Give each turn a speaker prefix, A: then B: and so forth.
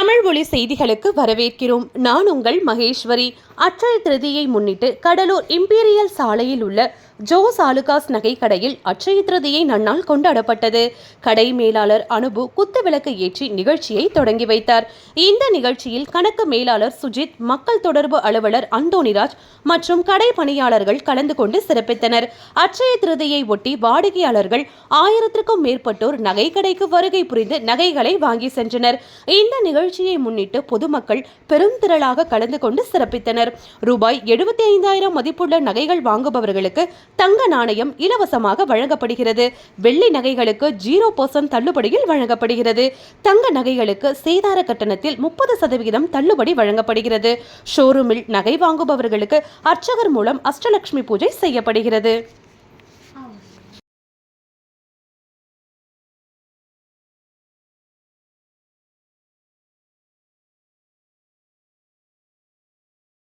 A: தமிழ் ஒளி செய்திகளுக்கு வரவேற்கிறோம். நான் உங்கள் மகேஸ்வரி. அட்சய திருதியை முன்னிட்டு கடலூர் இம்பீரியல் சாலையில் உள்ள ஜோஸ் ஆலுகாஸ் நகை கடையில் அட்சய திருதியை நன்னால் கொண்டாடப்பட்டது. கடை மேலாளர் அனுபு குத்து விளக்கு ஏற்றி நிகழ்ச்சியை தொடங்கி வைத்தார். இந்த நிகழ்ச்சியில் கணக்கு மேலாளர் சுஜித் மக்கள் தொடர்பு அலுவலர் அந்தோணிராஜ் மற்றும் கடை பணியாளர்கள் கலந்து கொண்டு சிறப்பித்தனர். அட்சய திருதியை ஒட்டி வாடிக்கையாளர்கள் ஆயிரத்திற்கும் மேற்பட்டோர் நகை கடைக்கு வருகை புரிந்து நகைகளை வாங்கி சென்றனர். இந்த நிகழ்ச்சியை முன்னிட்டு பொதுமக்கள் பெரும் திரளாக கலந்து கொண்டு சிறப்பித்தனர். ரூபாய் எழுபத்தி ஐந்தாயிரம் மதிப்புள்ள நகைகள் வாங்குபவர்களுக்கு தங்க நாணயம் இலவசமாக வழங்கப்படுகிறது. வெள்ளி நகைகளுக்கு ஜீரோ பர்சன்ட் தள்ளுபடியில் வழங்கப்படுகிறது. தங்க நகைகளுக்கு சேதார கட்டணத்தில் முப்பது சதவிகிதம் தள்ளுபடி வழங்கப்படுகிறது. ஷோரூமில் நகை வாங்குபவர்களுக்கு அர்ச்சகர் மூலம் அஷ்டலட்சுமி பூஜை செய்யப்படுகிறது.